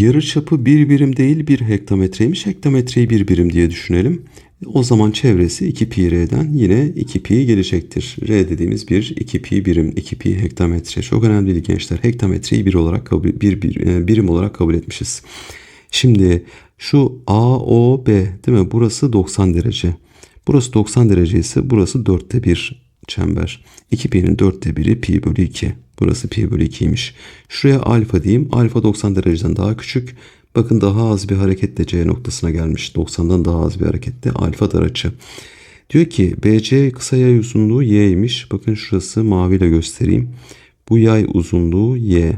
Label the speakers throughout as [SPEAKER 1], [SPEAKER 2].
[SPEAKER 1] Yarı çapı bir birim değil bir hektometreymiş. Hektometreyi bir birim diye düşünelim. O zaman çevresi 2 pi r'den yine 2 pi gelecektir. R dediğimiz bir 2 pi birim, 2 pi hektometre. Çok önemli değil gençler. Hektometreyi bir olarak kabul, bir, bir e, birim olarak kabul etmişiz. Şimdi şu AOB değil mi? Burası 90 derece. Burası 90 derece ise burası 4'te 1 çember. 2 pi'nin 4'te 1'i pi bölü 2. Burası pi bölü 2'ymiş. Şuraya alfa diyeyim. Alfa 90 dereceden daha küçük. Bakın daha az bir hareketle C noktasına gelmiş. 90'dan daha az bir hareketle alfa dar açı. Diyor ki BC kısa yay uzunluğu y'ymiş. Bakın şurası maviyle göstereyim. Bu yay uzunluğu y.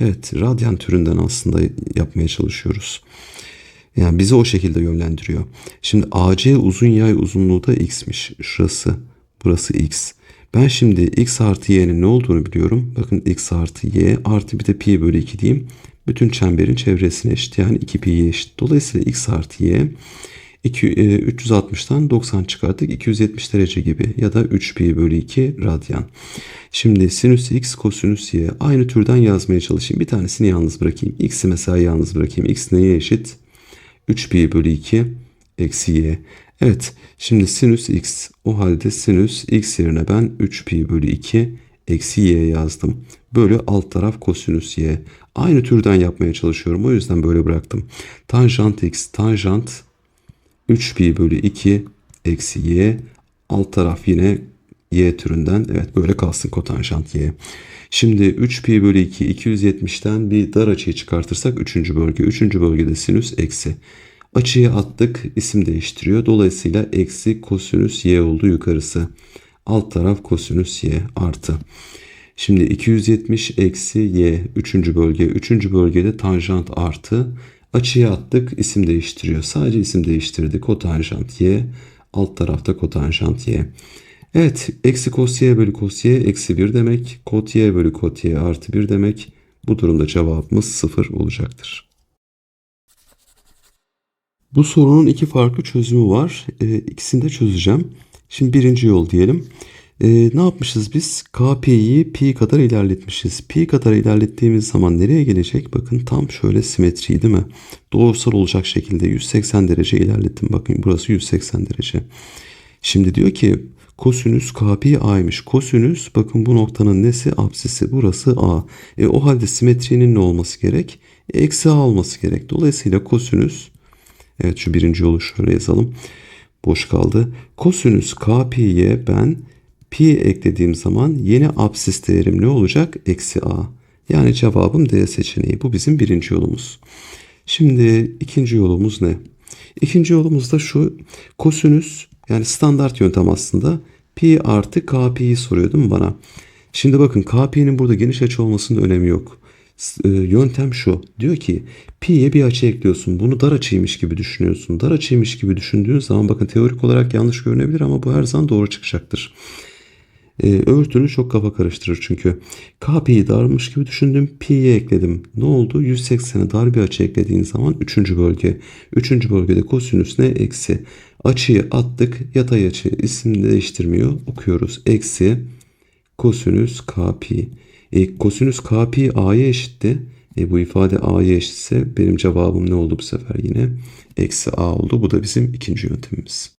[SPEAKER 1] Evet radyan türünden aslında yapmaya çalışıyoruz. Yani bizi o şekilde yönlendiriyor. Şimdi AC uzun yay uzunluğu da x'miş. Şurası. Burası x. Ben şimdi x artı y'nin ne olduğunu biliyorum. Bakın x artı y artı bir de pi bölü 2 diyeyim. Bütün çemberin çevresine eşit. Yani 2 pi'ye eşit. Dolayısıyla x artı y 360'tan 90 çıkarttık. 270 derece gibi ya da 3 pi bölü 2 radyan. Şimdi sinüs x kosinüs y aynı türden yazmaya çalışayım. Bir tanesini yalnız bırakayım. x'i mesela yalnız bırakayım. x neye eşit? 3 pi bölü 2 eksi y. Evet şimdi sinüs x o halde sinüs x yerine ben 3 pi bölü 2 eksi y yazdım. Bölü alt taraf kosinüs y. Aynı türden yapmaya çalışıyorum. O yüzden böyle bıraktım. Tanjant x tanjant 3 pi bölü 2 eksi y. Alt taraf yine y türünden. Evet böyle kalsın kotanjant y. Şimdi 3 pi bölü 2 270'ten bir dar açıyı çıkartırsak 3. bölge. 3. bölgede sinüs eksi. Açıyı attık isim değiştiriyor. Dolayısıyla eksi kosinüs y oldu yukarısı. Alt taraf kosinüs y artı. Şimdi 270 eksi y 3. bölge. 3. bölgede tanjant artı. Açıyı attık isim değiştiriyor. Sadece isim değiştirdi. Kotanjant y. Alt tarafta kotanjant y. Evet eksi cos y bölü cos y eksi 1 demek. Kot y bölü kot y artı 1 demek. Bu durumda cevabımız 0 olacaktır. Bu sorunun iki farklı çözümü var. Ee, ikisini de çözeceğim. Şimdi birinci yol diyelim. Ee, ne yapmışız biz? KP'yi pi kadar ilerletmişiz. Pi kadar ilerlettiğimiz zaman nereye gelecek? Bakın tam şöyle simetri değil mi? Doğrusal olacak şekilde 180 derece ilerlettim. Bakın burası 180 derece. Şimdi diyor ki kosinüs KP A'ymış. Kosinüs bakın bu noktanın nesi? Apsisi. Burası A. E, o halde simetrinin ne olması gerek? E, eksi A olması gerek. Dolayısıyla kosinüs Evet şu birinci yolu şöyle yazalım. Boş kaldı. Kosinüs KP'ye ben pi eklediğim zaman yeni absis değerim ne olacak? Eksi a. Yani cevabım D seçeneği. Bu bizim birinci yolumuz. Şimdi ikinci yolumuz ne? İkinci yolumuz da şu. Kosinüs yani standart yöntem aslında. Pi artı KP'yi soruyor değil mi bana? Şimdi bakın KP'nin burada geniş açı olmasının önemi yok. E, yöntem şu. Diyor ki pi'ye bir açı ekliyorsun. Bunu dar açıymış gibi düşünüyorsun. Dar açıymış gibi düşündüğün zaman bakın teorik olarak yanlış görünebilir ama bu her zaman doğru çıkacaktır. Öbür türlü çok kafa karıştırır çünkü. KP'yi darmış gibi düşündüm. Pi'ye ekledim. Ne oldu? 180'e dar bir açı eklediğin zaman 3. bölge. 3. bölgede kosinüs ne? Eksi. Açıyı attık. Yatay açı isim değiştirmiyor. Okuyoruz. Eksi kosinüs KP. E, kosinüs KP A'ya eşitti. E, bu ifade A'ya eşitse benim cevabım ne oldu bu sefer yine? Eksi A oldu. Bu da bizim ikinci yöntemimiz.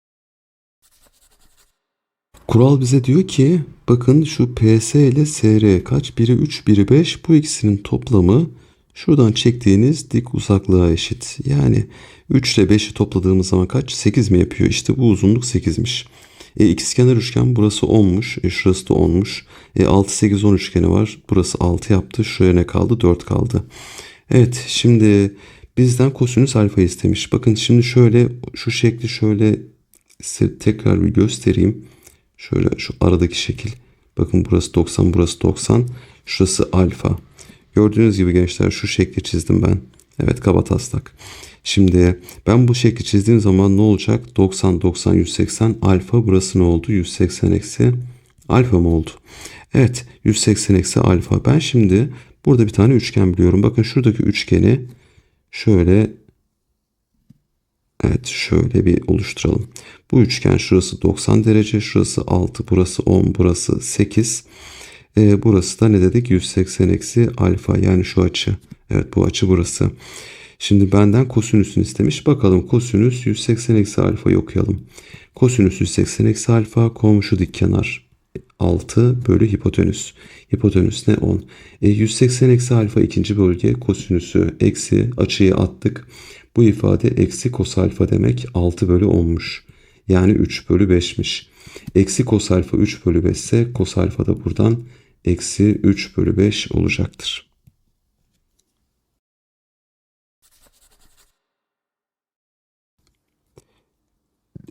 [SPEAKER 1] Kural bize diyor ki bakın şu PS ile SR kaç? Biri 3, biri 5. Bu ikisinin toplamı şuradan çektiğiniz dik uzaklığa eşit. Yani 3 ile 5'i topladığımız zaman kaç? 8 mi yapıyor? İşte bu uzunluk 8'miş. E, ikizkenar üçgen burası 10'muş. E, şurası da 10'muş. E, 6, 8, 10 üçgeni var. Burası 6 yaptı. Şuraya ne kaldı? 4 kaldı. Evet şimdi bizden kosinüs alfa istemiş. Bakın şimdi şöyle şu şekli şöyle tekrar bir göstereyim. Şöyle şu aradaki şekil. Bakın burası 90 burası 90. Şurası alfa. Gördüğünüz gibi gençler şu şekli çizdim ben. Evet kaba taslak. Şimdi ben bu şekli çizdiğim zaman ne olacak? 90, 90, 180 alfa burası ne oldu? 180 eksi alfa mı oldu? Evet 180 eksi alfa. Ben şimdi burada bir tane üçgen biliyorum. Bakın şuradaki üçgeni şöyle Evet şöyle bir oluşturalım. Bu üçgen şurası 90 derece, şurası 6, burası 10, burası 8. E, burası da ne dedik? 180 eksi alfa yani şu açı. Evet bu açı burası. Şimdi benden kosinüsünü istemiş. Bakalım kosinüs 180 eksi alfayı okuyalım. Kosinüs 180 eksi alfa komşu dik kenar 6 bölü hipotenüs. Hipotenüs ne 10. E, 180 eksi alfa ikinci bölge kosinüsü eksi açıyı attık. Bu ifade eksi kos alfa demek 6 bölü 10'muş. Yani 3 bölü 5'miş. Eksi kos alfa 3 bölü 5 ise kos alfa da buradan eksi 3 bölü 5 olacaktır.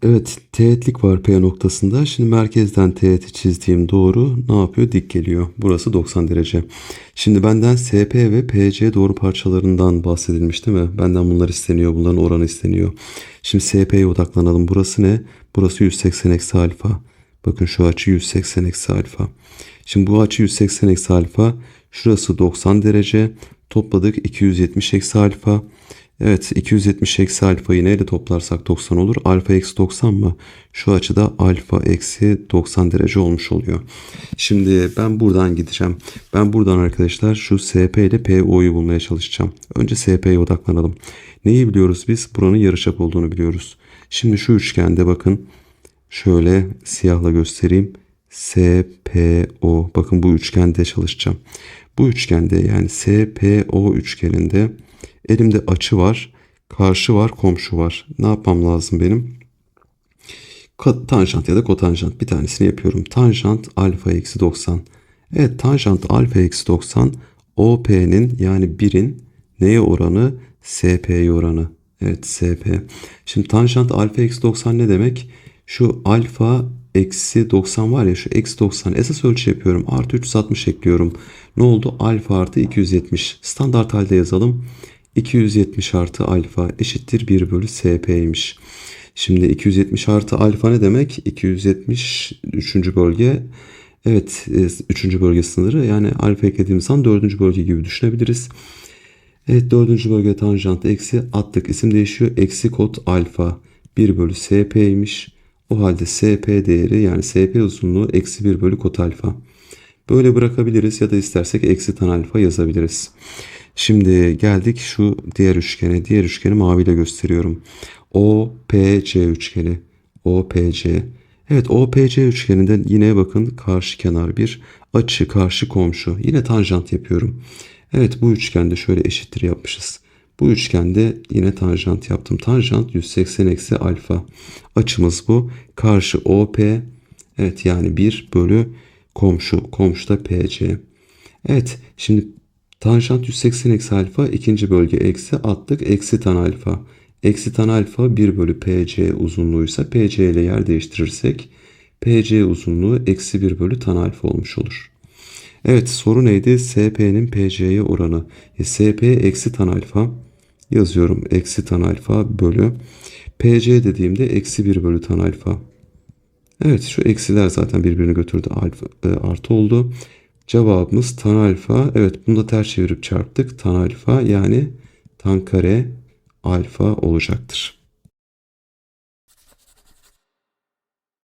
[SPEAKER 1] Evet teğetlik var P noktasında. Şimdi merkezden teğeti çizdiğim doğru ne yapıyor? Dik geliyor. Burası 90 derece. Şimdi benden SP ve PC doğru parçalarından bahsedilmiş değil mi? Benden bunlar isteniyor. Bunların oranı isteniyor. Şimdi SP'ye odaklanalım. Burası ne? Burası 180 eksi alfa. Bakın şu açı 180 eksi alfa. Şimdi bu açı 180 eksi alfa. Şurası 90 derece. Topladık 270 eksi alfa. Evet 270 eksi alfayı neyle toplarsak 90 olur. Alfa eksi 90 mı? Şu açıda alfa eksi 90 derece olmuş oluyor. Şimdi ben buradan gideceğim. Ben buradan arkadaşlar şu SP ile PO'yu bulmaya çalışacağım. Önce SP'ye odaklanalım. Neyi biliyoruz biz? Buranın yarıçap olduğunu biliyoruz. Şimdi şu üçgende bakın. Şöyle siyahla göstereyim. SPO. Bakın bu üçgende çalışacağım. Bu üçgende yani SPO üçgeninde elimde açı var. Karşı var, komşu var. Ne yapmam lazım benim? Tanjant ya da kotanjant bir tanesini yapıyorum. Tanjant alfa eksi 90. Evet tanjant alfa eksi 90 OP'nin yani 1'in neye oranı? SP'ye oranı. Evet SP. Şimdi tanjant alfa eksi 90 ne demek? Şu alfa eksi 90 var ya şu eksi 90 esas ölçü yapıyorum. Artı 360 ekliyorum. Ne oldu? Alfa artı 270. Standart halde yazalım. 270 artı alfa eşittir 1 bölü SP'ymiş. Şimdi 270 artı alfa ne demek? 270 3. bölge. Evet 3. bölge sınırı yani alfa eklediğimiz zaman 4. bölge gibi düşünebiliriz. Evet 4. bölge tanjant eksi attık isim değişiyor. Eksi kod alfa 1 bölü SP'ymiş. O halde SP değeri yani SP uzunluğu eksi 1 bölü kod alfa. Böyle bırakabiliriz ya da istersek eksi tan alfa yazabiliriz. Şimdi geldik şu diğer üçgene. Diğer üçgeni maviyle gösteriyorum. OPC üçgeni. OPC. Evet OPC üçgeninde yine bakın karşı kenar bir açı karşı komşu. Yine tanjant yapıyorum. Evet bu üçgende şöyle eşittir yapmışız. Bu üçgende yine tanjant yaptım. Tanjant 180 eksi alfa. Açımız bu. Karşı OP. Evet yani 1 bölü komşu. Komşu da PC. Evet şimdi tanjant 180 eksi alfa ikinci bölge eksi attık. Eksi tan alfa. Eksi tan alfa 1 bölü PC uzunluğuysa PC ile yer değiştirirsek PC uzunluğu eksi 1 bölü tan alfa olmuş olur. Evet soru neydi? SP'nin PC'ye oranı. E, SP eksi tan alfa yazıyorum. Eksi tan alfa bölü. PC dediğimde eksi 1 bölü tan alfa. Evet şu eksiler zaten birbirini götürdü. Alfa, e, artı oldu. Cevabımız tan alfa. Evet bunu da ters çevirip çarptık. Tan alfa yani tan kare alfa olacaktır.